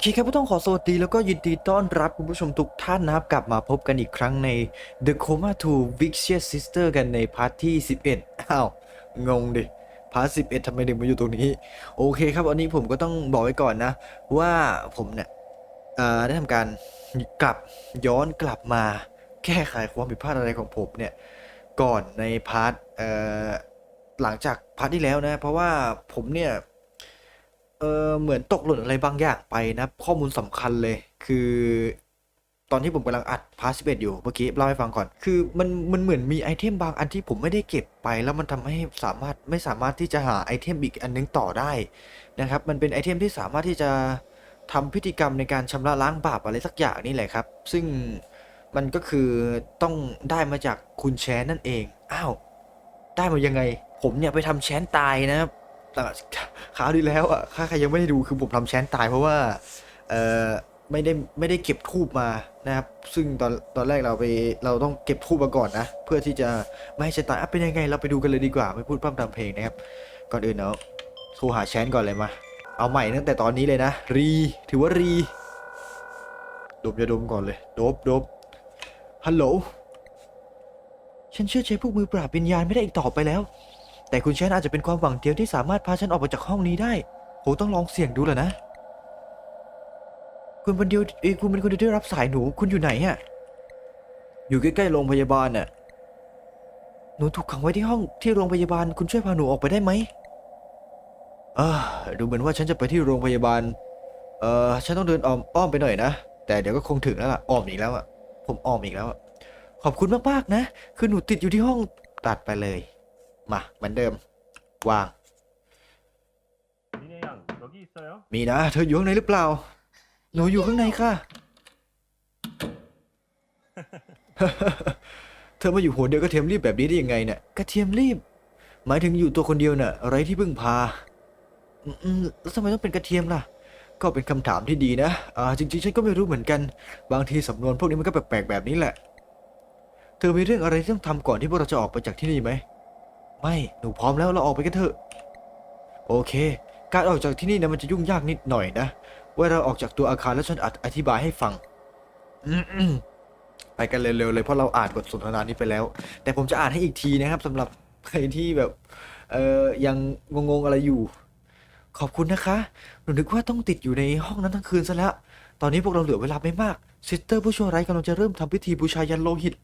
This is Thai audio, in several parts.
เคครับผู้ต้องขอสวัสดีแล้วก็ยินดีต้อนรับคุณผู้ชมทุกท่านนะครับ กลับมาพบกันอีกครั้งใน The Coma 2 Vicious Sister กันในพาร์ทที่ 11 อ้าว งงดิ พาร์ท 11ทำไมถึงมาอยู่ตรงนี้ โอเคครับวันนี้ผมก็ต้องบอกไว้ก่อนนะ ว่าผมเนี่ยได้ทำการกลับย้อนกลับมาแก้ไขความผิดพลาดอะไรของผมเนี่ย ก่อนในพาร์ทหลังจากพาร์ทที่แล้วนะ เพราะว่าผมเนี่ย เออเหมือนตกหล่นอะไรบางอย่างไปนะข้อมูลสำคัญเลย คือตอนที่ผมกำลังอัดพาร์ท11อยู่เมื่อกี้เล่าให้ฟังก่อน คือมันมันเหมือนมีไอเทมบางอันที่ผมไม่ได้เก็บไป แล้วมันทำให้สามารถไม่สามารถที่จะหาไอเทมอีกอันนึงต่อได้นะครับ มันเป็นไอเทมที่สามารถที่จะทำพิธีกรรมในการชำระล้างบาปอะไรสักอย่างนี่แหละครับ ซึ่งมันก็คือต้องได้มาจากคุณแชนนั่นเอง อ้าว ได้มายังไง ผมเนี่ยไปทำแชนตายนะครับ แต่คราวที่แล้วอะถ้าใครยังไม่ได้ดูคือผมทำแชนตายเพราะว่า เออไม่ได้ไม่ได้เก็บทูบมานะครับ ซึ่งตอนตอนแรกเราไปเราต้องเก็บทูบมาก่อนนะ เพื่อที่จะไม่ให้แชนตายอะเป็นยังไง เราไปดูกันเลยดีกว่า ไม่พูดพร่ำทำเพลงนะครับ ก่อนอื่นเนาะโทรหาแชนก่อนเลยมา เอาใหม่ตั้งแต่ตอนนี้เลยนะ รีถือว่ารีดมจะดมก่อนเลยโดบโดบฮัลโหลฉันเชื่อใจพวกมือปราบวิญญาณไม่ได้อีกต่อไปแล้ว แต่คุณแชนอาจจะเป็นความหวังเดียวที่สามารถพาฉันออกมาจากห้องนี้ได้คงต้องลองเสี่ยงดูแหละนะ คุณคนเดียวเอยคุณเป็นคนเดียวที่รับสายหนู คุณอยู่ไหนอะอยู่ใกล้ๆโรงพยาบาลน่ะ หนูถูกขังไว้ที่ห้องที่โรงพยาบาล คุณช่วยพาหนูออกไปได้ไหมเออดูเหมือนว่าฉันจะไปที่โรงพยาบาล เออฉันต้องเดินอ้อมอ้อมไปหน่อยนะ แต่เดี๋ยวก็คงถึงแล้วล่ะ อ้อมอีกแล้วอะผมอ้อมอีกแล้วอะขอบคุณมากๆนะ คือหนูติดอยู่ที่ห้องตัดไปเลย มาเหมือนเดิม วาง 미네 양 여기 있어요? มีนะ เธออยู่ข้างในหรือเปล่า หนูอยู่ข้างในค่ะ เธอมาอยู่หัวเดียวกระเทียมรีบแบบนี้ได้ยังไงเนี่ยกระเทียมรีบ หมายถึงอยู่ตัวคนเดียวน่ะอะไรที่พึ่งพา อืมอืมแล้วทำไมต้องเป็นกระเทียมล่ะ ก็เป็นคำถามที่ดีนะ อ่า จริงๆ ฉันก็ไม่รู้เหมือนกัน บางทีสำนวนพวกนี้มันก็แปลกๆแบบนี้แหละ เธอมีเรื่องอะไรที่ต้องทำก่อนที่พวกเราจะออกไปจากที่นี่ไหม ไม่หนูพร้อมแล้วเราออกไปกันเถอะ โอเค การออกจากที่นี่นะมันจะยุ่งยากนิดหน่อยนะว่าเราออกจากตัวอาคารแล้วฉันอธิบายให้ฟังไปกันเร็วๆเลยเพราะเราอ่านบทสนทนานี้ไปแล้ว แต่ผมจะอ่านให้อีกทีนะครับสำหรับใครที่แบบ เออยังงงๆอะไรอยู่ ขอบคุณนะคะ หนูนึกว่าต้องติดอยู่ในห้องนั้นทั้งคืนซะแล้ว ตอนนี้พวกเราเหลือเวลาไม่มากซิสเตอร์ผู้ชั่วร้ายกำลังจะเริ่มทำพิธีบูชายันโลหิต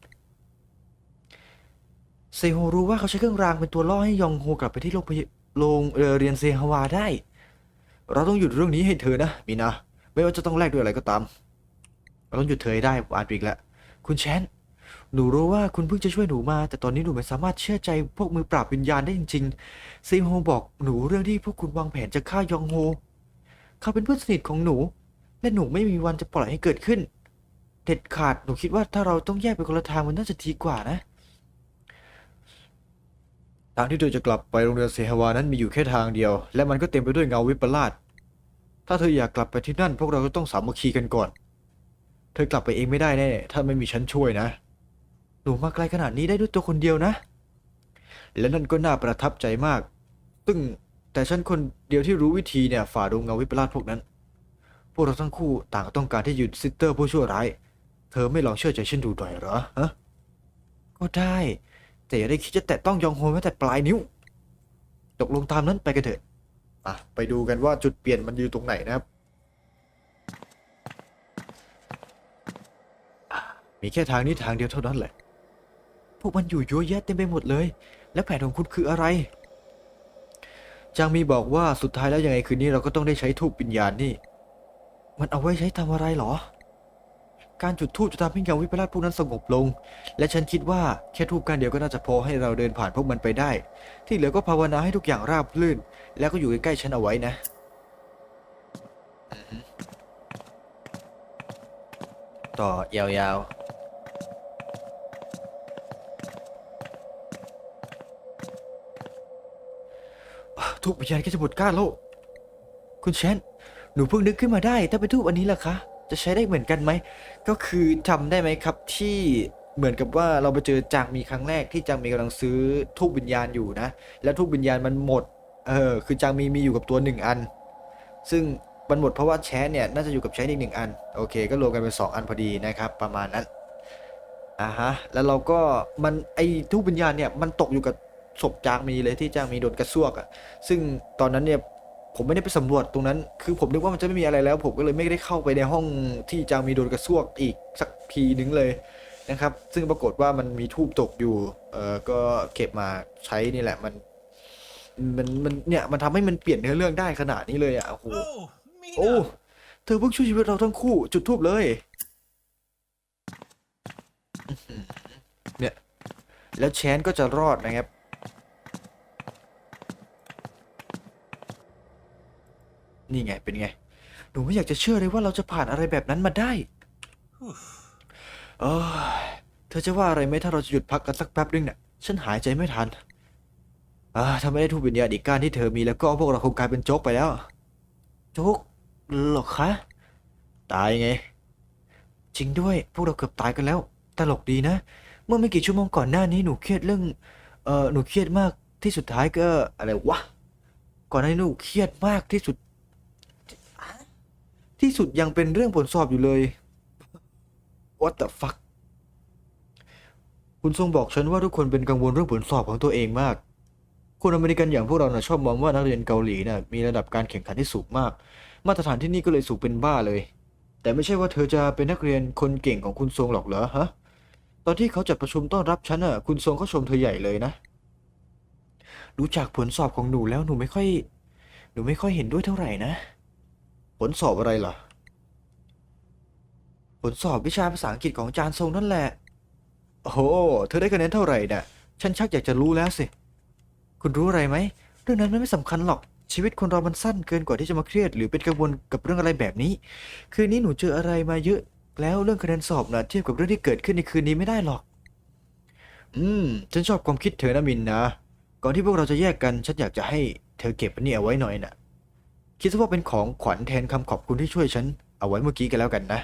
เซโฮรู้ว่าเขาใช้เครื่องรางเป็นตัวล่อให้ยองโฮกลับไปที่โรงพยโรงเอ่อเรียนเซฮาวาได้ เราต้องหยุดเรื่องนี้ให้เธอนะมีนาไม่ว่าจะต้องแลกด้วยอะไรก็ตาม เราต้องหยุดเธอให้ได้อ่านอีกแล้วคุณแชนหนูรู้ว่าคุณเพิ่งจะช่วยหนูมา แต่ตอนนี้หนูไม่สามารถเชื่อใจพวกมือปราบวิญญาณได้จริงๆเซโฮบอกหนูเรื่องที่พวกคุณวางแผนจะฆ่ายองโฮเขาเป็นเพื่อนสนิทของหนู และหนูไม่มีวันจะปล่อยให้เกิดขึ้น เด็ดขาดหนูคิดว่าถ้าเราต้องแยกไปคนละทางมันน่าจะดีกว่านะ ทางที่เธอจะกลับไปโรงเรียนเซฮาวานั้นมีอยู่แค่ทางเดียว และมันก็เต็มไปด้วยเงาวิปลาสถ้าเธออยากกลับไปที่นั่น พวกเราก็ต้องสามัคคีกันก่อน เธอกลับไปเองไม่ได้แน่ ถ้าไม่มีฉันช่วยนะ หนูมาไกลขนาดนี้ได้ด้วยตัวคนเดียวนะ และนั่นก็น่าประทับใจมาก ซึ่งแต่ฉันคนเดียวที่รู้วิธีเนี่ยฝ่าดงเงาวิปลาสพวกนั้น พวกเราทั้งคู่ต่างก็ต้องการที่หยุดซิสเตอร์ผู้ชั่วร้าย เธอไม่ลองเชื่อใจฉันดูหน่อยเหรอฮะ ก็ได้ แต่อย่าได้คิดจะแตะต้องยองโฮแม้แต่ปลายนิ้ว ตกลงตามนั้นไปกันเถอะอะไปดูกันว่าจุดเปลี่ยนมันอยู่ตรงไหนนะครับ มีแค่ทางนี้ทางเดียวเท่านั้นแหละ พวกมันอยู่เยอะแยะเต็มไปหมดเลย และแผนของคุณคืออะไร จางมีบอกว่าสุดท้ายแล้วยังไงคืนนี้เราก็ต้องได้ใช้ทูปวิญญาณนี่ มันเอาไว้ใช้ทำอะไรเหรอ การจุดธูปจะทำให้เงาวิปลาสพวกนั้นสงบลง และฉันคิดว่าแค่ทูบการเดียวก็น่าจะพอให้เราเดินผ่านพวกมันไปได้ ที่เหลือก็ภาวนาให้ทุกอย่างราบรื่น แล้วก็อยู่ใกล้ๆฉันเอาไว้นะอือฮึต่อยาวๆอะทูบวิญญาณก็จะหมดก้านแล้วคุณเชนหนูเพิ่งนึกขึ้นมาได้ ถ้าเป็นทูบอันนี้ล่ะคะ จะใช้ได้เหมือนกันไหม ก็คือจำได้ไหมครับที่เหมือนกับว่าเราไปเจอจางมีครั้งแรกที่จางมีกำลังซื้อทูบวิญญาณอยู่นะ แล้วทูบวิญญาณมันหมด เออ คือจางมีมีอยู่กับตัวหนึ่งอัน ซึ่งมันหมดเพราะว่าแชทเนี่ยน่าจะอยู่กับแชทอีกหนึ่งอัน โอเค ก็รวมกันเป็นสองอันพอดีนะครับ ประมาณนั้น อ่าฮะ แล้วเราก็มันไอ้ทุกวิญญาณเนี่ยมันตกอยู่กับศพจางมีเลยที่จางมีโดนกระซวกอะ่ะ ซึ่งตอนนั้นเนี่ย ผมไม่ได้ไปสำรวจตรงนั้น คือผมนึกว่ามันจะไม่มีอะไรแล้ว ผมก็เลยไม่ได้เข้าไปในห้องที่จางมีโดนกระซวกอีกสักทีนึงเลยนะครับ ซึ่งปรากฏว่ามันมีทูบตกอยู่ เออก็เก็บมาใช้นี่แหละ มัน มัน มันเนี่ยมันทำให้มันเปลี่ยนเนื้อเรื่องได้ขนาดนี้เลยอะ โอ้โห Oh, โอ้ Mina! เธอเพิ่งช่วยชีวิตเราทั้งคู่ จุดทูบเลยอื้อหือเนี่ย แล้วแชนก็จะรอดนะครับ นี่ไงเป็นไง หนูไม่อยากจะเชื่อเลยว่าเราจะผ่านอะไรแบบนั้นมาได้เออเธอจะว่าอะไรไหมถ้าเราจะหยุดพักกันสักแป๊บนึงเนี่ยฉันหายใจไม่ทันอ่าถ้าไม่ได้ทูบวิญญาณอีกการที่เธอมีแล้วก็พวกเราคงกลายเป็นโจ๊กไปแล้ว โจ๊กเหรอคะ ตายไง จริงด้วย พวกเราเกือบตายกันแล้ว ตลกดีนะ เมื่อไม่กี่ชั่วโมงก่อนหน้านี้หนูเครียดเรื่อง เออหนูเครียดมากที่สุดท้ายก็อะไรวะ ก่อนหน้านี้หนูเครียดมากที่สุด ที่สุดยังเป็นเรื่องผลสอบอยู่เลย What the fuck คุณทรงบอกฉันว่าทุกคนเป็นกังวลเรื่องผลสอบของตัวเองมาก คนอเมริกันอย่างพวกเราน่ะชอบมองว่านักเรียนเกาหลีน่ะมีระดับการแข่งขันที่สูงมาก มาตรฐานที่นี่ก็เลยสูงเป็นบ้าเลย แต่ไม่ใช่ว่าเธอจะเป็นนักเรียนคนเก่งของคุณทรงหรอกเหรอฮะ ตอนที่เขาจัดประชุมต้อนรับฉันน่ะ คุณทรงเขาชมเธอใหญ่เลยนะ รู้จักผลสอบของหนูแล้วหนูไม่ค่อย หนูไม่ค่อยเห็นด้วยเท่าไหร่นะ ผลสอบอะไรล่ะ ผลสอบวิชาภาษาอังกฤษของอาจารย์ทรงนั่นแหละ โอ้โห เธอได้คะแนนเท่าไหร่น่ะ ฉันชักอยากจะรู้แล้วสิ คุณรู้อะไรไหม เรื่องนั้นมันไม่สำคัญหรอก ชีวิตคนเรามันสั้นเกินกว่าที่จะมาเครียด หรือเป็นกังวลกับเรื่องอะไรแบบนี้ คืนนี้หนูเจออะไรมาเยอะ แล้วเรื่องคะแนนสอบนะเทียบกับเรื่องที่เกิดขึ้นในคืนนี้ไม่ได้หรอก อืม ฉันชอบความคิดเธอนะมินนะ ก่อนที่พวกเราจะแยกกัน ฉันอยากจะให้เธอเก็บอันนี้เอาไว้หน่อยน่ะ คิดซะว่าเป็นของขวัญแทนคำขอบคุณที่ช่วยฉัน เอาไว้เมื่อกี้กันแล้วกันนะ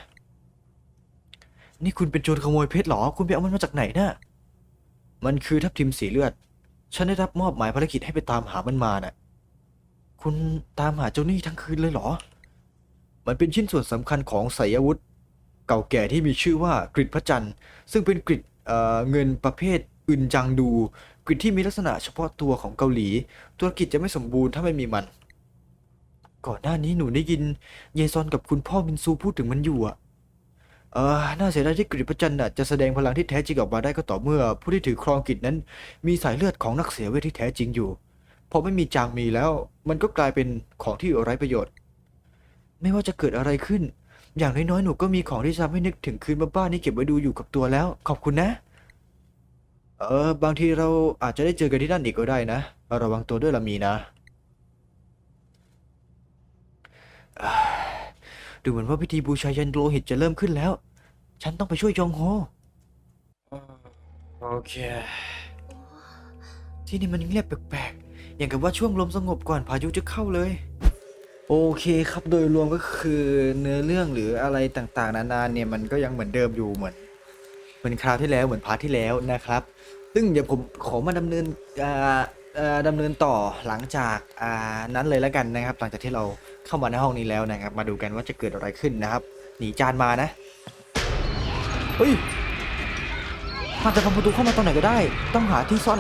นี่คุณเป็นโจรขโมยเพชรเหรอ คุณไปเอามันมาจากไหนน่ะมันคือทับทิมสีเลือด ฉันได้รับมอบหมายภารกิจให้ไปตามหามันมาน่ะ คุณตามหาเจ้าหนี้ทั้งคืนเลยเหรอ มันเป็นชิ้นส่วนสำคัญของไสยอาวุธ เก่าแก่ที่มีชื่อว่ากริดพระจันทร์ ซึ่งเป็นกริดเอ่อเงินประเภทอึนจังดู กริดที่มีลักษณะเฉพาะตัวของเกาหลี ธุรกิจจะไม่สมบูรณ์ถ้าไม่มีมัน ก่อนหน้านี้หนูได้ยินเยซอนกับคุณพ่อมินซูพูดถึงมันอยู่อะเออน่าเสียดายที่กริดพระจันทร์น่ะจะแสดงพลังที่แท้จริงออกมาได้ก็ต่อเมื่อ ผู้ที่ถือครองกริดนั้น มีสายเลือดของนักเสียเวทที่แท้จริงอยู่ พอไม่มีจางมีแล้ว มันก็กลายเป็นของที่ไร้ประโยชน์ ไม่ว่าจะเกิดอะไรขึ้น อย่างน้อยๆ หนูก็มีของที่ทำให้นึกถึงคืนบ้าๆนี้เก็บไว้ดูอยู่กับตัวแล้ว ขอบคุณนะ เออ บางทีเราอาจจะได้เจอกันที่นั่นอีกก็ได้นะ ระวังตัวด้วยละมีนะอ่า ดูเหมือนว่าพิธีบูชายันโลหิตจะเริ่มขึ้นแล้ว ฉันต้องไปช่วยยองโฮโอเค ที่นี่มันเงียบแปลกๆ อย่างกับว่าช่วงลมสงบก่อนพายุจะเข้าเลย โอเคครับโดยรวมก็คือเนื้อเรื่องหรืออะไรต่างๆ นานาเนี่ยมันก็ยังเหมือนเดิมอยู่เหมือน เหมือนคราวที่แล้วเหมือนพาร์ทที่แล้วนะครับ ซึ่งเดี๋ยวผมขอมาดำเนินอ่าเอ่อ ดำเนินต่อหลังจากนั้นเลยแล้วกันนะครับ หลังจากที่เราเข้ามาในห้องนี้แล้วนะครับ มาดูกันว่าจะเกิดอะไรขึ้นนะครับ หนีจานมานะเฮ้ยอาจจะพังประตูเข้ามาตอนไหนก็ได้ ต้องหาที่ซ่อน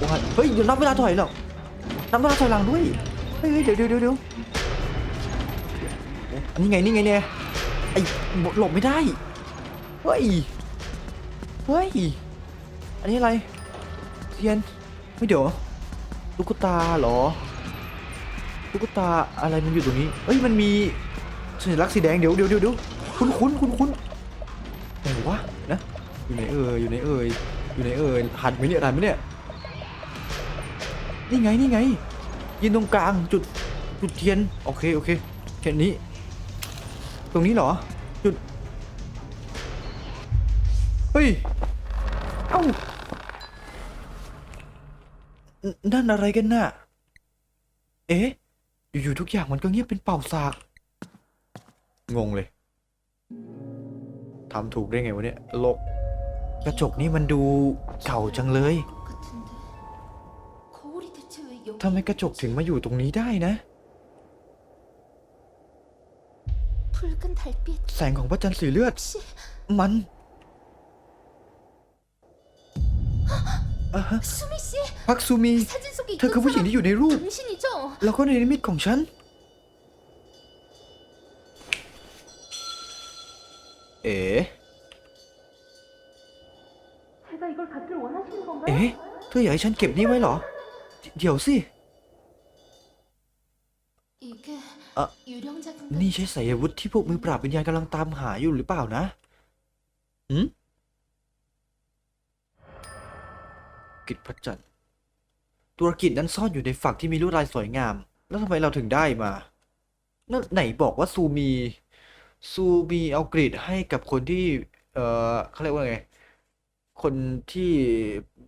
ว่าเฮ้ยเดี๋ยวนับเวลาถอยหรอกนับเวลาถอยหลังด้วยเฮ้ยเดี๋ยวเดี๋ยวเดี๋ยวเดี๋ยวอันนี้ไงนี่ไงเนี่ยไอ้หลบไม่ได้เฮ้ยเฮ้ยอันนี้อะไรเทียน เฮ้ยเดี๋ยวตุกตาเหรอตุกตาอะไรมันอยู่ตรงนี้เฮ้ยมันมีสัญลักษณ์สีแดงเดี๋ยวเดี๋ยวเดี๋ยวคุ้นคุ้นคุ้นคุ้นไหนวะนะอยู่ไหนเอ่ยอยู่ไหนเอ่ยอยู่ไหนเอ่ยหันไหมเนี่ยหันไหมเนี่ยนี่ไงนี่ไงยืนตรงกลางจุดจุดเทียนโอเคโอเคแค่นี้ ตรงนี้เหรอจุดเฮ้ยเอ้า นนั่นอะไรกันน่ะ เอ๊ะ อยู่ๆทุกอย่างมันก็เงียบเป็นเป่าสาก งงเลย ทำถูกได้ไงวะเนี่ยโลก กระจกนี่มันดูเก่าจังเลย ทำไมกระจกถึงมาอยู่ตรงนี้ได้นะ 붉은 달빛 แสงของพระจันทร์สีเลือด 혹시 มัน 수미 씨 พักซูมีเธอคือผู้หญิงที่อยู่ในรูป แล้วก็ในนิมิตของฉัน เอ๋เอ๊ะ เธออยากให้ฉันเก็บนี่ไว้เหรอ เดี๋ยวสิเออนี่ใช้สายวุธที่พวกมือปราบวิญญาณกำลังตามหาอยู่หรือเปล่านะอืมกิจพัชจันทร์ ธุรกิจนั้นซ่อนอยู่ในฝักที่มีลวดลายสวยงาม แล้วทำไมเราถึงได้มานั่นไหนบอกว่าซูมี ซูมีเอากรีดให้กับคนที่ เออเขาเรียกว่าไง คนที่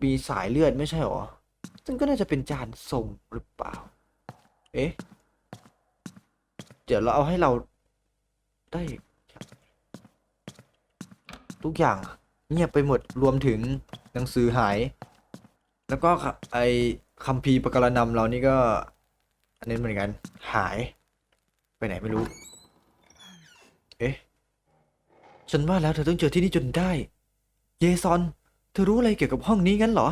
มีสายเลือดไม่ใช่หรอ ซึ่งก็น่าจะเป็นจานส่งหรือเปล่า เอ๊ะ เดี๋ยวเราเอาให้เราได้ทุกอย่างเงียบไปหมดรวมถึงหนังสือหาย แล้วก็ไอ คัมภีร์ประการนำเรานี่ก็ อันนี้เหมือนกัน หาย ไปไหนไม่รู้ เอ๊ะ ฉันว่าแล้วเธอต้องเจอที่นี่จนได้ เยซอน เธอรู้อะไรเกี่ยวกับห้องนี้งั้นเหรอ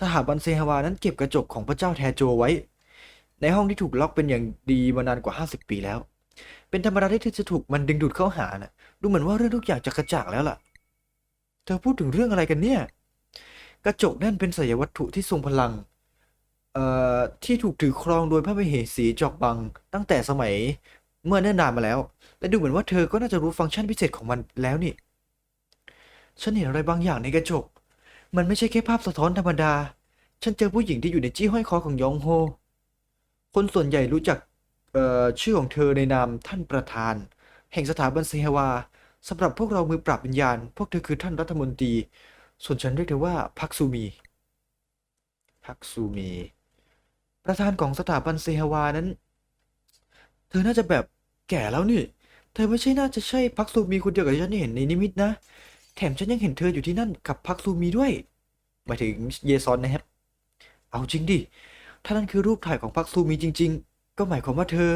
สถาบันเซฮาวานั้นเก็บกระจกของพระเจ้าแทโจไว้ ในห้องที่ถูกล็อกเป็นอย่างดีมานานกว่า 50 ปีแล้ว เป็นธรรมดาที่เธอจะถูกมันดึงดูดเข้าหานะดูเหมือนว่าเรื่องทุกอย่างจะกระจ่างแล้วล่ะ เธอพูดถึงเรื่องอะไรกันเนี่ย กระจกนั่นเป็นสัญวัตถุที่ทรงพลัง เอ่อ ที่ถูกถือครองโดยพระมเหสีจอกบัง ตั้งแต่สมัยเมื่อเนิ่นนานมาแล้ว และดูเหมือนว่าเธอก็น่าจะรู้ฟังก์ชันพิเศษของมันแล้วนี่ ฉันเห็นอะไรบางอย่างในกระจก มันไม่ใช่แค่ภาพสะท้อนธรรมดา ฉันเจอผู้หญิงที่อยู่ในจี้ห้อยคอของยองโฮ คนส่วนใหญ่รู้จักชื่อของเธอในนามท่านประธาน แห่งสถาบันเซฮวาสำหรับพวกเรามือปราบวิญญาณ พวกเธอคือท่านรัฐมนตรี ส่วนฉันเรียกเธอว่าพักซูมีพักซูมี ประธานของสถาบันเซฮาวานั้น เธอน่าจะแบบแก่แล้วนี่ เธอไม่ใช่น่าจะใช่พักซูมีคนเดียวกับที่ฉันเห็นในนิมิตนะ แถมฉันยังเห็นเธออยู่ที่นั่นกับพักซูมีด้วย หมายถึงเยซอนนะครับ เอาจริงดิ ถ้านั่นคือรูปถ่ายของพักซูมีจริง ๆ ก็หมายความว่าเธอ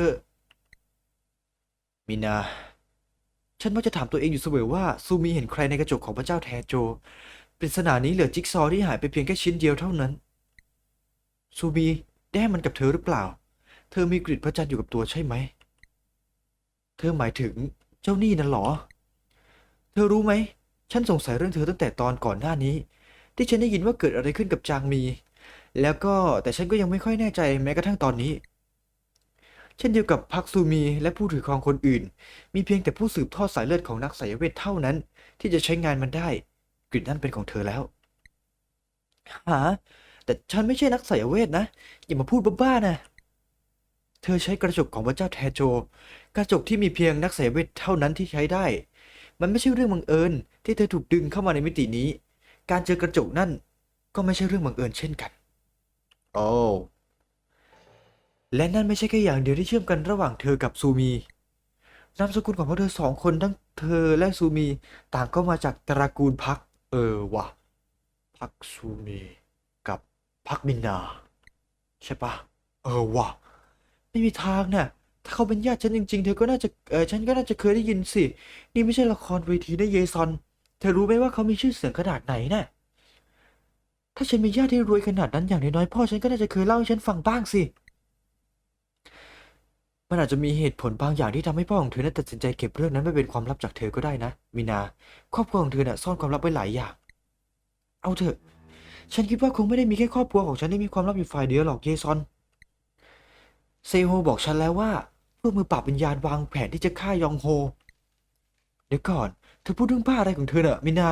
มินาฉันมักจะถามตัวเองอยู่เสมอว่าซูมีเห็นใครในกระจกของพระเจ้าแทโจ ปริศนานี้เหลือจิ๊กซอว์ที่หายไปเพียงแค่ชิ้นเดียวเท่านั้น ซูมีได้ให้มันกับเธอหรือเปล่า เธอมีกริดพระจันทร์อยู่กับตัวใช่ไหม เธอหมายถึงเจ้านี่นั่นเหรอ เธอรู้ไหม ฉันสงสัยเรื่องเธอตั้งแต่ตอนก่อนหน้านี้ ที่ฉันได้ยินว่าเกิดอะไรขึ้นกับจางมี แล้วก็แต่ฉันก็ยังไม่ค่อยแน่ใจแม้กระทั่งตอนนี้ เช่นเดียวกับพักซูมีและผู้ถือครองคนอื่น มีเพียงแต่ผู้สืบทอดสายเลือดของนักไสยเวทเท่านั้น ที่จะใช้งานมันได้ กลิ่นนั่นเป็นของเธอแล้ว หา แต่ฉันไม่ใช่นักไสยเวทนะ อย่ามาพูดบ้าๆนะ เธอใช้กระจกของพระเจ้าแทโจ กระจกที่มีเพียงนักไสยเวทเท่านั้นที่ใช้ได้ มันไม่ใช่เรื่องบังเอิญ ที่เธอถูกดึงเข้ามาในมิตินี้ การเจอกระจกนั่นก็ไม่ใช่เรื่องบังเอิญเช่นกัน โอ้และนั่นไม่ใช่แค่อย่างเดียวที่เชื่อมกันระหว่างเธอกับซูมีนามสกุลของพวกเธอสองคนทั้งเธอและซูมีต่างก็มาจากตระกูลพัก เออวะพักซูมีกับพักมินนา ใช่ปะเออวะไม่มีทางน่ะถ้าเขาเป็นญาติฉันจริง ๆ เธอก็น่าจะเออฉันก็น่าจะเคยได้ยินสิ นี่ไม่ใช่ละครเวทีนะเยซอน เธอรู้ไหมว่าเขามีชื่อเสียงขนาดไหนน่ะถ้าฉันมีญาติที่รวยขนาดนั้นอย่างน้อยๆพ่อฉันก็น่าจะเคยเล่าให้ฉันฟังบ้างสิ มันอาจจะมีเหตุผลบางอย่างที่ทำให้พ่อของเธอนั้นตัดสินใจเก็บเรื่องนั้นไว้เป็นความลับจากเธอก็ได้นะ มินา ครอบครัวของเธอน่ะซ่อนความลับไว้หลายอย่าง เอาเถอะ ฉันคิดว่าคงไม่ได้มีแค่ครอบครัวของฉันที่มีความลับอยู่ฝ่ายเดียวหรอกเยซอน เซโฮบอกฉันแล้วว่าพวกมือปราบวิญญาณวางแผนที่จะฆ่ายองโฮ เดี๋ยวก่อน เธอพูดเรื่องบ้าอะไรของเธอเนอะมินา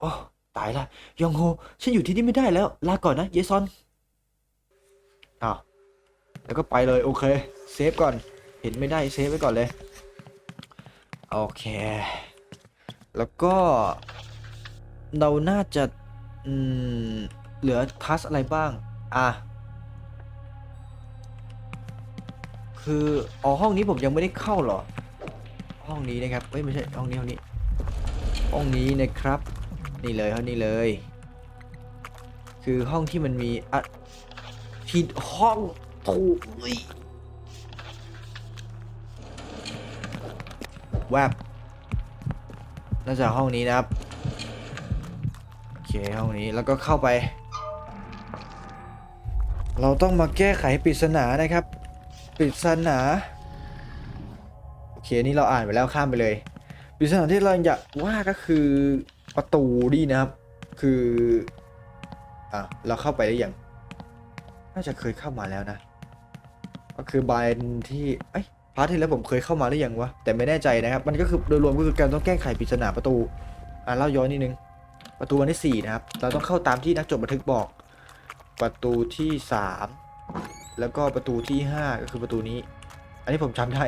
โอ้ตายละ ยองโฮ ฉันอยู่ที่นี่ไม่ได้แล้ว ลาก่อนนะ เยซอน แล้วก็ไปเลยโอเคเซฟก่อนเห็นไม่ได้เซฟไว้ก่อนเลยโอเค แล้วก็เราน่าจะเหลือทัสอะไรบ้าง อะ คืออ๋อห้องนี้ผมยังไม่ได้เข้าหรอ ห้องนี้นะครับเอ้ยไม่ใช่ห้องนี้ห้องนี้ ห้องนี้นะครับ นี่เลยห้องนี้เลย คือห้องที่มันมีอะผิดห้อง ถูกเอ้ยแวบน่าจะห้องนี้นะครับ โอเคห้องนี้แล้วก็เข้าไป เราต้องมาแก้ไขปริศนานะครับ ปริศนา โอเคนี่เราอ่านไปแล้วข้ามไปเลย ปริศนาที่เราอยากว่าก็คือประตูนี่นะครับ คือ อะ เราเข้าไปได้ยัง น่าจะเคยเข้ามาแล้วนะ ก็คือบานที่เอ้ยพาร์ทที่แล้วผมเคยเข้ามาหรือยังวะแต่ไม่แน่ใจนะครับ มันก็คือโดยรวมก็คือการต้องแก้ไขปริศนาประตูอะเล่าย้อนนิดนึงประตูวันที่สี่นะครับเราต้องเข้าตามที่นักจดบันทึกบอก ประตูที่สามแล้วก็ประตูที่ห้าก็คือประตูนี้ อันนี้ผมจำได้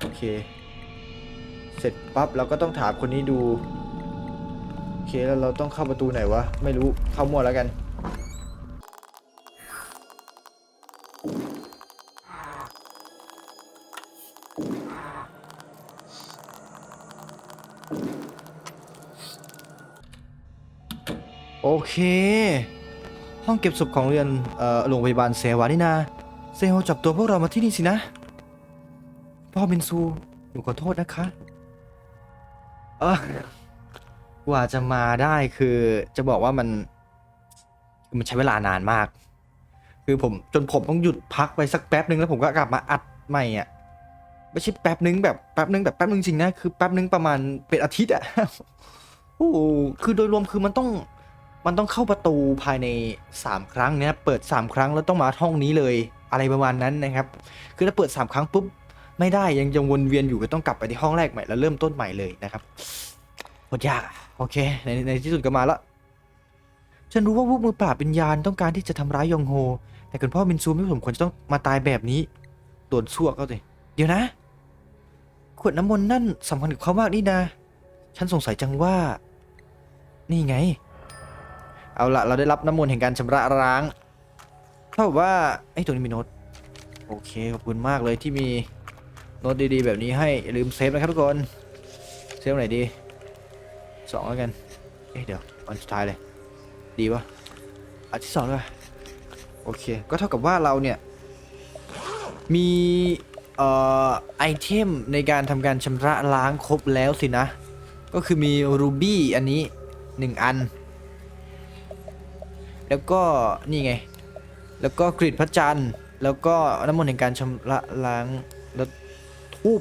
โอเค เสร็จปั๊บเราก็ต้องถามคนนี้ดูโอเคแล้วเราต้องเข้าประตูไหนวะไม่รู้เข้ามั่วแล้วกัน เค ห้องเก็บศพของเรือนเอ่อโรงพยาบาลเซวานี่นาเซโฮจับตัวพวกเรามาที่นี่สินะ พ่อเบนซูหนูขอโทษนะคะเออกว่าจะมาได้คือจะบอกว่ามัน มันใช้เวลานานมาก คือผมจนผมต้องหยุดพักไปสักแป๊บนึงแล้วผมก็กลับมาอัดใหม่อะไม่ใช่แป๊บนึงแบบแป๊บนึงแบบแป๊บนึงจริงนะคือแป๊บนึงประมาณเป็นอาทิตย์อะโอ้คือโดยรวมคือมันต้อง มันต้องเข้าประตูภายใน 3 ครั้งเนี่ยเปิด 3 ครั้งแล้วต้องมาห้องนี้เลยอะไรประมาณนั้นนะครับ คือถ้าเปิด 3 ครั้งปุ๊บไม่ได้ยังยังวนเวียนอยู่ก็ต้องกลับไปที่ห้องแรกใหม่แล้วเริ่มต้นใหม่เลยนะครับโคตรยากโอเคในในที่สุดก็มาล้วฉันรู้ว่าพวกมือปราบวิญญาณต้องการที่จะทำร้ายยองโฮ แต่คุณพ่อมินซูไม่สมควรจะต้องมาตายแบบนี้โดนชั่วก็เลยเดี๋ยวนะ ขวดน้ำมนต์นั่นสำคัญกับเขามากนี่นะ ฉันสงสัยจังว่า นี่ไง เอาละเราได้รับน้ำมนต์แห่งการชำระล้างเท่ากับว่าไอ้ตรงนี้มีโน้ตโอเคขอบคุณมากเลยที่มีโน้ตดีๆ แบบนี้ให้อย่าลืมเซฟนะครับทุกคนเซฟไหนดีสองแล้วกันเอ๊ะเดี๋ยวอันสุดท้ายเลย ดีปะอันที่สองด้วยโอเค ก็เท่ากับว่าเราเนี่ย มีเอ่อไอเทมในการทำการชำระล้างครบแล้วสินะ ก็คือมีรูบี้อันนี้หนึ่งอัน แล้วก็นี่ไง แล้วก็กรีดพระจันทร์ แล้วก็น้ำมนต์แห่งการชำระล้างแล้วทูบ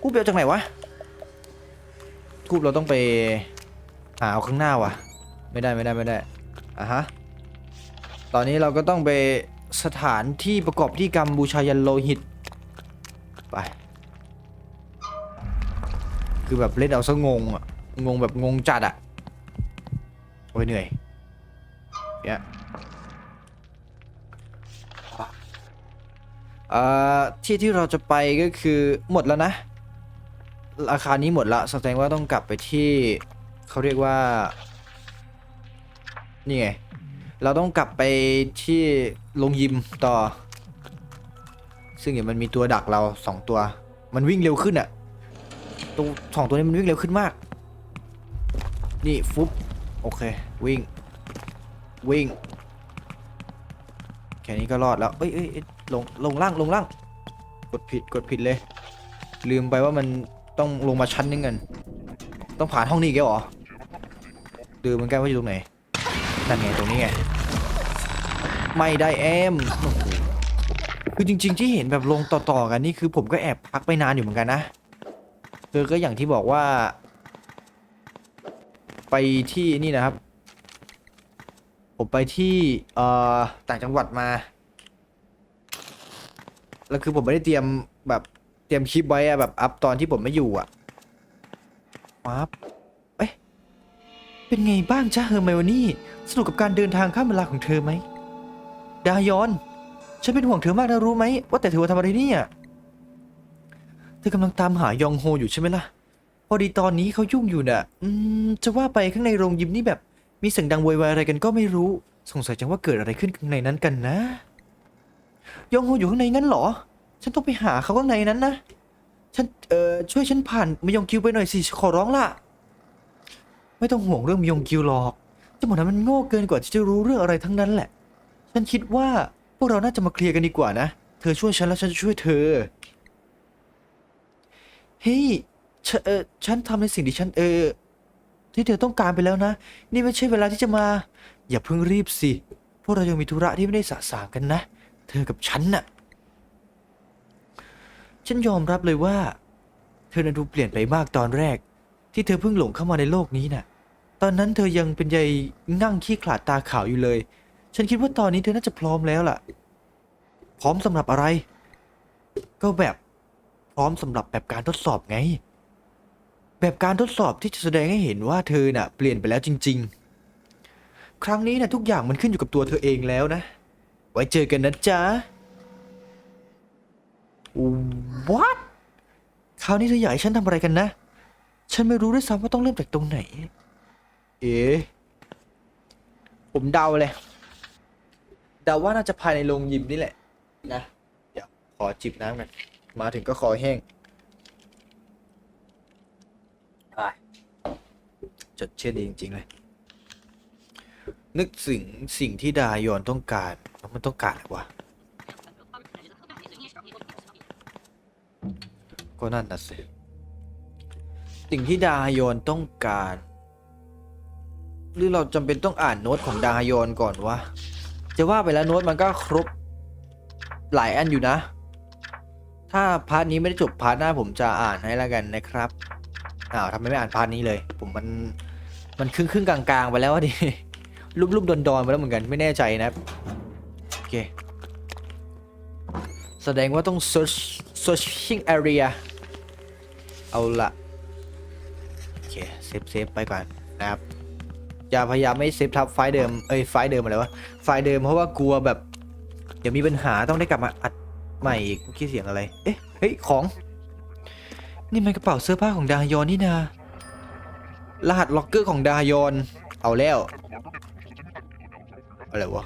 ทูบเดียวจากไหนวะทูบเราต้องไปหาเอาข้างหน้าว่ะไม่ได้ไม่ได้ไม่ได้อะฮะตอนนี้เราก็ต้องไปสถานที่ประกอบพิธีกรรมบูชายันโลหิตไปคือแบบเล่นเอาซะงงอะงงแบบงงจัดอะโอ้ยเหนื่อย เนี่ยเอ่อที่ที่เราจะไปก็คือหมดแล้วนะ อาคารนี้หมดละแสดงว่าต้องกลับไปที่เขาเรียกว่า นี่ไง เราต้องกลับไปที่โรงยิมต่อ ซึ่งเดี๋ยวมันมีตัวดักเราสองตัว มันวิ่งเร็วขึ้นอะตัวสองตัวนี้มันวิ่งเร็วขึ้นมาก นี่ฟุบโอเค วิ่ง วิ่ง แค่นี้ก็รอดแล้วเอ้ยเอ้ยเอ้ยลง ลงล่าง ลงล่าง กดผิด กดผิดเลย ลืมไปว่ามันต้องลงมาชั้นนึงกัน ต้องผ่านห้องนี้อีกแล้วเหรอดูเหมือนกันว่าอยู่ตรงไหน นั่นไงตรงนี้ไง ไม่ได้แอมโอ้โหคือจริง ๆ ที่เห็นแบบลงต่อๆกันนี่คือผมก็แอบพักไปนานอยู่เหมือนกันนะ คือก็อย่างที่บอกว่า ไปที่นี่นะครับ ผมไปที่เอ่อต่างจังหวัดมา แล้วคือผมไม่ได้เตรียมแบบเตรียมคลิปไว้อะแบบอัพตอนที่ผมไม่อยู่อะปั๊บเอ๊ะเป็นไงบ้างจ้าเฮอร์ไมโอนี่ สนุกกับการเดินทางข้ามเวลาของเธอไหม ดายอน ฉันเป็นห่วงเธอมากนะรู้ไหม ว่าแต่เธอมาทำอะไรเนี่ย เธอกำลังตามหายองโฮอยู่ใช่ไหมล่ะ พอดีตอนนี้เขายุ่งอยู่น่ะ อืม จะว่าไปข้างในโรงยิมนี่แบบ มีเสียงดังโวยวายอะไรกันก็ไม่รู้ สงสัยจังว่าเกิดอะไรขึ้นข้างในนั้นกันนะ ยองโฮอยู่ข้างในงั้นเหรอ ฉันต้องไปหาเขาข้างในนั้นนะ ฉัน เอ่อ ช่วยฉันผ่านมายองกิวไปหน่อยสิ ขอร้องล่ะ ไม่ต้องห่วงเรื่องมายองกิวหรอกเจ้าหมอนั้นมันโง่เกินกว่าที่จะรู้เรื่องอะไรทั้งนั้นแหละ ฉันคิดว่าพวกเราน่าจะมาเคลียร์กันดีกว่านะ เธอช่วยฉันแล้วฉันจะช่วยเธอ เฮ้ยฉนเออฉันทำในสิ่งที่ฉันเออ ที่เธอต้องการไปแล้วนะ นี่ไม่ใช่เวลาที่จะมา อย่าเพิ่งรีบสิ พวกเรายังมีธุระที่ไม่ได้สะสางกันนะ เธอกับฉันน่ะ ฉันยอมรับเลยว่า เธอนั้นดูเปลี่ยนไปมากตอนแรก ที่เธอเพิ่งหลงเข้ามาในโลกนี้น่ะ ตอนนั้นเธอยังเป็นใยนั่งขี้ขลาดตาขาวอยู่เลย ฉันคิดว่าตอนนี้เธอน่าจะพร้อมแล้วล่ะ พร้อมสำหรับอะไร ก็แบบพร้อมสำหรับแบบการทดสอบไง แบบการทดสอบที่จะแสดงให้เห็นว่าเธอน่ะเปลี่ยนไปแล้วจริง ๆ ครั้งนี้นะทุกอย่างมันขึ้นอยู่กับตัวเธอเองแล้วนะ ไว้เจอกันนะจ๊ะ What คราวนี้เธออยากให้ฉันทำอะไรกันนะ ฉันไม่รู้ด้วยซ้ำว่าต้องเริ่มจากตรงไหน เอ๋ผมเดาเลยเดาว่าน่าจะภายในโรงยิมนี่แหละ นะ เดี๋ยวขอจิบน้ำกันมาถึงก็คอแห้งไป จดเชื่อดีจริง ๆ เลย นึกถึงสิ่งที่ดายอนต้องการแล้วมันต้องการอะไรวะก็นั่นน่ะสิสิ่งที่ดายอนต้องการ หรือเราจำเป็นต้องอ่านโน้ตของดายอนก่อนวะจะว่าไปแล้วโน้ตมันก็ครบหลายอันอยู่นะ ถ้าพาร์ทนี้ไม่ได้จบพาร์ทหน้าผมจะอ่านให้แล้วกันนะครับอ้าวทำไมไม่อ่านพาร์ทนี้เลย ผมมัน มันครึ่งครึ่งๆกลางๆไปแล้วอะดิรูปรูปดอนดอนไปแล้วเหมือนกันไม่แน่ใจนะครับโอเคแสดงว่าต้อง search searching area เอาละโอเคเซฟเซฟไปก่อนนะครับอย่าพยายามไม่เซฟทับไฟเดิม เอ้ยไฟเดิมอะไรวะ ไฟเดิมเพราะว่ากลัวแบบ เดี๋ยวมีปัญหาต้องได้กลับมาอัดใหม่อีกเมื่อกี้เสียงอะไร เอ๊ะ เฮ้ย ของ นี่มันกระเป๋าเสื้อผ้าของดายอนนี่นา รหัสล็อกเกอร์ของดายอน เอาแล้ว อะไรวะ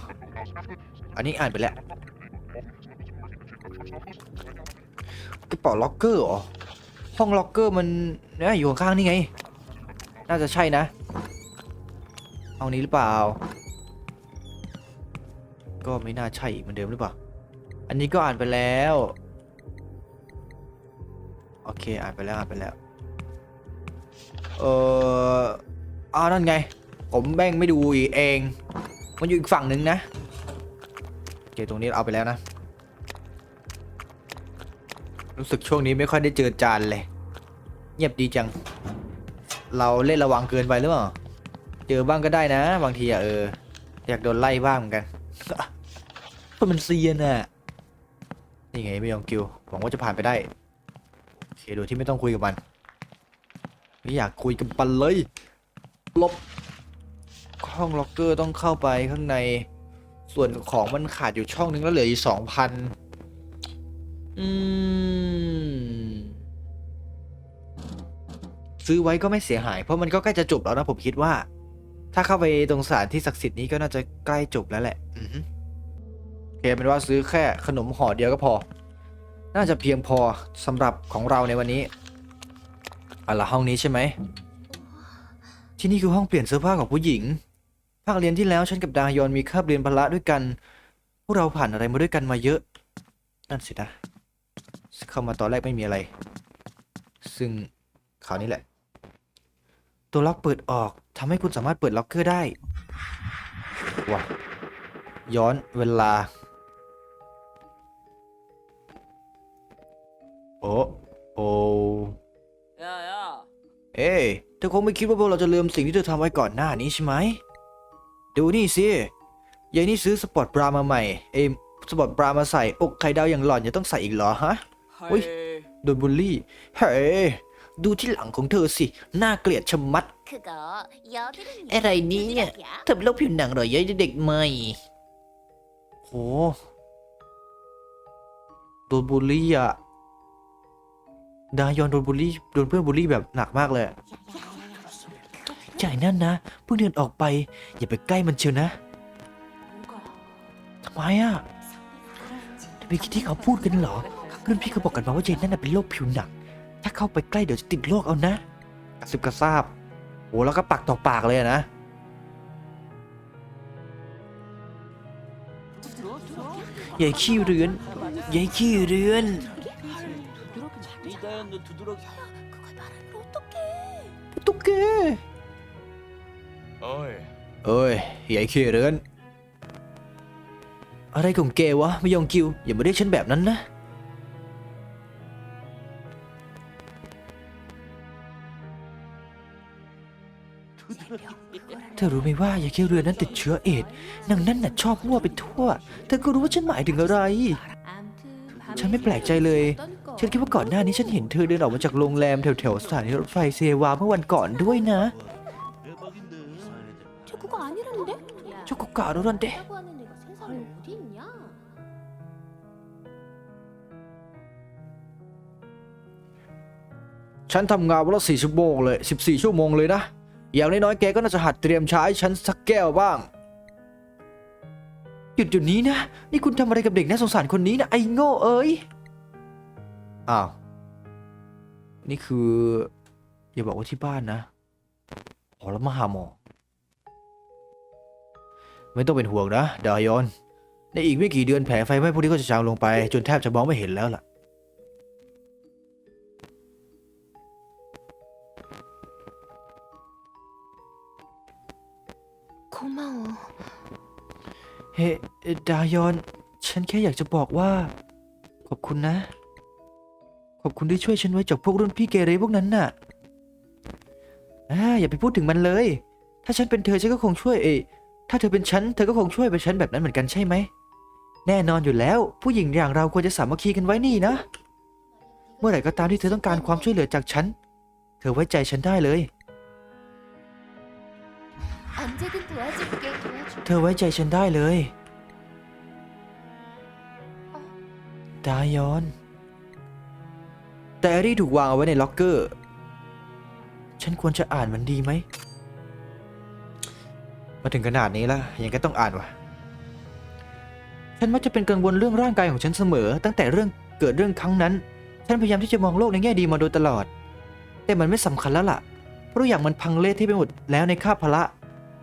อันนี้อ่านไปแล้วกระเป๋าล็อกเกอร์เหรอ ห้องล็อกเกอร์มันเนี่ยอยู่ข้างนี่ไง น่าจะใช่นะห้องนี้หรือเปล่า ก็ไม่น่าใช่อีกเหมือนเดิมหรือเปล่า อันนี้ก็อ่านไปแล้ว โอเค อ่านไปแล้ว อ่านไปแล้ว อออ้าวนั่นไง ผมแบ่งไม่ดูอีกเอง มันอยู่อีกฝั่งหนึ่งนะโอเคตรงนี้เอาไปแล้วนะ รู้สึกช่วงนี้ไม่ค่อยได้เจอจานเลย เงียบดีจัง เราเล่นระวังเกินไปหรือเปล่า เจอบ้างก็ได้นะ บางทีอะเออ อยากโดนไล่บ้างเหมือนกันเพราะมันเซียนอะนี่ไงไม่ยอมกิวหวังว่าจะผ่านไปได้โอเคโดยที่ไม่ต้องคุยกับมัน ไม่อยากคุยกับมันเลยลบห้องล็อกเกอร์ต้องเข้าไปข้างในส่วนของมันขาดอยู่ช่องนึงแล้วเหลืออีกสองพันอืม ซื้อไว้ก็ไม่เสียหาย เพราะมันก็ใกล้จะจบแล้วนะผมคิดว่า ถ้าเข้าไปตรงสถานที่ศักดิ์สิทธิ์นี้ก็น่าจะใกล้จบแล้วแหละอืโอเคเป็นว่าซื้อแค่ขนมห่อเดียวก็พอ น่าจะเพียงพอสำหรับของเราในวันนี้ อะละห้องนี้ใช่ไหม ที่นี่คือห้องเปลี่ยนเสื้อผ้าของผู้หญิง ภาคเรียนที่แล้วฉันกับดายอนมีคาบเรียนพละด้วยกัน พวกเราผ่านอะไรมาด้วยกันมาเยอะ นั่นสินะ เข้ามาตอนแรกไม่มีอะไร ซึ่งคราวนี้แหละ ตัวล็อกเปิดออกทำให้คุณสามารถเปิดล็อกเกอร์ได้ว้าย้อนเวลา โอ้ เอ้เธอคงไม่คิดว่าพวกเราจะลืมสิ่งที่เธอทำไว้ก่อนหน้านี้ใช่ไหม ดูนี่สิยายนี่ซื้อสปอร์ตบรามาใหม่ เอยสปอร์ตบรามาใส่ อกไข่ดาวอย่างหล่อนจะต้องใส่อีกเหรอฮะ อุ้ย โดนบูลลี่ เฮ้ดูที่หลังของเธอสิ น่าเกลียดชะมัด อะไรนี้เนี่ยเธอเป็นโรคผิวหนังหรอยายเด็กใหม่ โห โดนบูลลี่อะ ดายอนโดนบูลลี่โดนเพื่อนบูลลี่แบบหนักมากเลยอะจ่ายนั่นนะเพิ่งเดินออกไป อย่าไปใกล้มันเชียวนะทำไมอะทำไมคิดที่เขาพูดกันเหรอรุ่นพี่เขาบอกกันมาว่าเจนนั่นเป็นโรคผิวหนังถ้าเข้าไปใกล้เดี๋ยวจะติดโรคเอานะกระซิบกระซาบโอ้แล้วก็ปากต่อปากเลยอะนะยายขี้เรือนยายขี้เรือน 네가 너 두드러기 야야 그걸 말하면 어떡해 어떡해 어이 어이 야이 기회는 อะไรของแกวะไม่ยองกิว อย่ามาเรียกฉันแบบนั้นนะเธอรู้ไหมว่ายาเคเรือนั้นติดเชื้อเอดนางนั่นน่ะชอบมั่วไปทั่ว เธอก็รู้ว่าฉันหมายถึงอะไร ฉันไม่แปลกใจเลย ฉันคิดว่าก่อนหน้านี้ฉันเห็นเธอเดินออกมาจากโรงแรมแถวๆสถานีรถไฟเซวาเมื่อวันก่อนด้วยนะ 대박인데 저 그거 아니라는데? เจ้าก็กล่าวด้วยนั่นเด้ 라고 하는 애가 세상에 어디 있냐? ฉันทำงานวันละสี่ชั่วโมงเลยสิบสี่ชั่วโมงเลยนะ อย่างน้อยๆแกก็น่าจะหัดเตรียมชาให้ฉันสักแก้วบ้าง หยุดเดี๋ยวนี้นะ นี่คุณทำอะไรกับเด็กน่าสงสารคนนี้นะไอ้โง่เอ้ย อ้าว นี่คือ อย่าบอกว่าที่บ้านนะขอแล้วมาหาหมอ ไม่ต้องเป็นห่วงนะดายอน ในอีกไม่กี่เดือนแผลไฟไหม้พวกนี้ก็จะจางลงไป จนแทบจะมองไม่เห็นแล้วล่ะこんばんはเฮ้ดายอน ฉันแค่อยากจะบอกว่า ขอบคุณนะ ขอบคุณที่ช่วยฉันไว้จากพวกรุ่นพี่เกเรพวกนั้นน่ะอย่าไปพูดถึงมันเลย ถ้าฉันเป็นเธอฉันก็คงช่วยเอถ้าเธอเป็นฉันเธอก็คงช่วยไปฉันแบบนั้นเหมือนกันใช่ไหม แน่นอนอยู่แล้ว ผู้หญิงอย่างเราควรจะสามัคคีกันไว้นี่นะ เมื่อไหร่ก็ตามที่เธอต้องการความช่วยเหลือจากฉัน เธอไว้ใจฉันได้เลย เธอไว้ใจฉันได้เลยตายอน แต่อรี่ถูกวางเอาไว้ในล็อกเกอร์ ฉันควรจะอ่านมันดีไหม มาถึงขนาดนี้แล้วยังก็ต้องอ่านวะฉันมักจะเป็นกังวลเรื่องร่างกายของฉันเสมอ ตั้งแต่เรื่องเกิดเรื่องครั้งนั้น ฉันพยายามที่จะมองโลกในแง่ดีมาโดยตลอด แต่มันไม่สำคัญแล้วล่ะเพราะอย่างมันพังเละที่ไปหมดแล้วในคาบพละ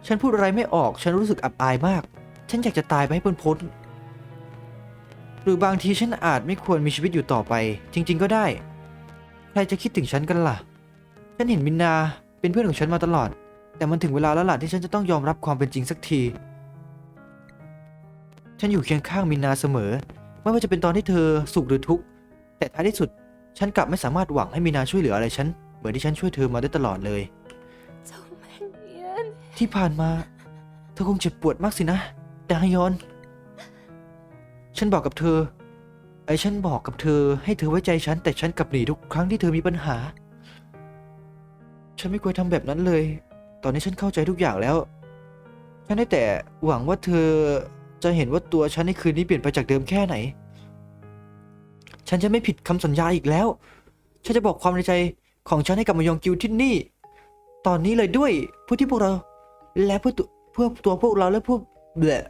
ฉันพูดอะไรไม่ออก ฉันรู้สึกอับอายมาก ฉันอยากจะตายไปให้พ้นพ้นหรือบางทีฉันอาจไม่ควรมีชีวิตอยู่ต่อไป จริง ๆ ก็ได้ ใครจะคิดถึงฉันกันล่ะ ฉันเห็นมินนาเป็นเพื่อนของฉันมาตลอด แต่มันถึงเวลาแล้วล่ะที่ฉันจะต้องยอมรับความเป็นจริงสักที ฉันอยู่เคียงข้างมินนาเสมอ ไม่ว่าจะเป็นตอนที่เธอสุขหรือทุกข์ แต่ท้ายที่สุดฉันกลับไม่สามารถหวังให้มินนาช่วยเหลืออะไรฉัน เหมือนที่ฉันช่วยเธอมาได้ตลอดเลย ที่ผ่านมา เธอคงเจ็บปวดมากสินะ ดางยอน ฉันบอกกับเธอ ไอ้ฉันบอกกับเธอให้เธอไว้ใจฉัน แต่ฉันกลับหนีทุกครั้งที่เธอมีปัญหา ฉันไม่ควรทำแบบนั้นเลย ตอนนี้ฉันเข้าใจทุกอย่างแล้ว ฉันได้แต่หวังว่าเธอจะเห็นว่าตัวฉันในคืนนี้เปลี่ยนไปจากเดิมแค่ไหน ฉันจะไม่ผิดคำสัญญาอีกแล้ว ฉันจะบอกความในใจของฉันให้กับมายองกิวที่นี่ ตอนนี้เลยด้วยเพื่อที่พวกเรา และเพื่อตัวเพื่อตัวพวกเราและพวกแบะ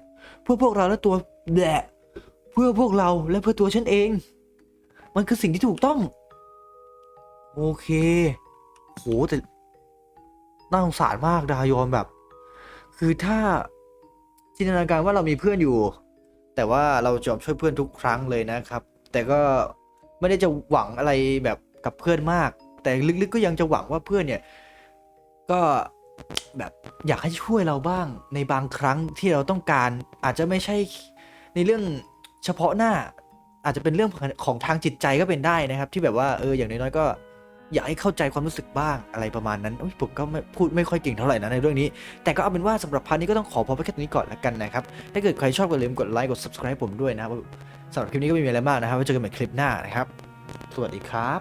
เพื่อพวกเราและตัวแบะ เพื่อพวกเราและเพื่อตัวฉันเอง มันคือสิ่งที่ถูกต้อง โอเคโหแต่น่าสงสารมากดายอนแบบ คือถ้าจินตนาการว่าเรามีเพื่อนอยู่ แต่ว่าเราจอบช่วยเพื่อนทุกครั้งเลยนะครับ แต่ก็ไม่ได้จะหวังอะไรแบบกับเพื่อนมาก แต่ลึกๆก็ยังจะหวังว่าเพื่อนเนี่ย ก็แบบอยากให้ช่วยเราบ้างในบางครั้งที่เราต้องการอาจจะไม่ใช่ในเรื่อง เฉพาะหน้าอาจจะเป็นเรื่องของทางจิตใจก็เป็นได้นะครับ ที่แบบว่าเอออย่างน้อยๆก็ อยากให้เข้าใจความรู้สึกบ้างอะไรประมาณนั้นผมก็พูดไม่ค่อยเก่งเท่าไหร่นะในเรื่องนี้ แต่ก็เอาเป็นว่าสำหรับพาร์ทนี้ก็ต้องขอพอไปแค่ตรงนี้ก่อนละกันนะครับ ถ้าเกิดใครชอบก็อย่าลืมกดไลค์กด subscribe ผมด้วยนะครับสำหรับคลิปนี้ก็ไม่มีอะไรมากนะครับไว้เจอกันใหม่คลิปหน้านะครับ สวัสดีครับ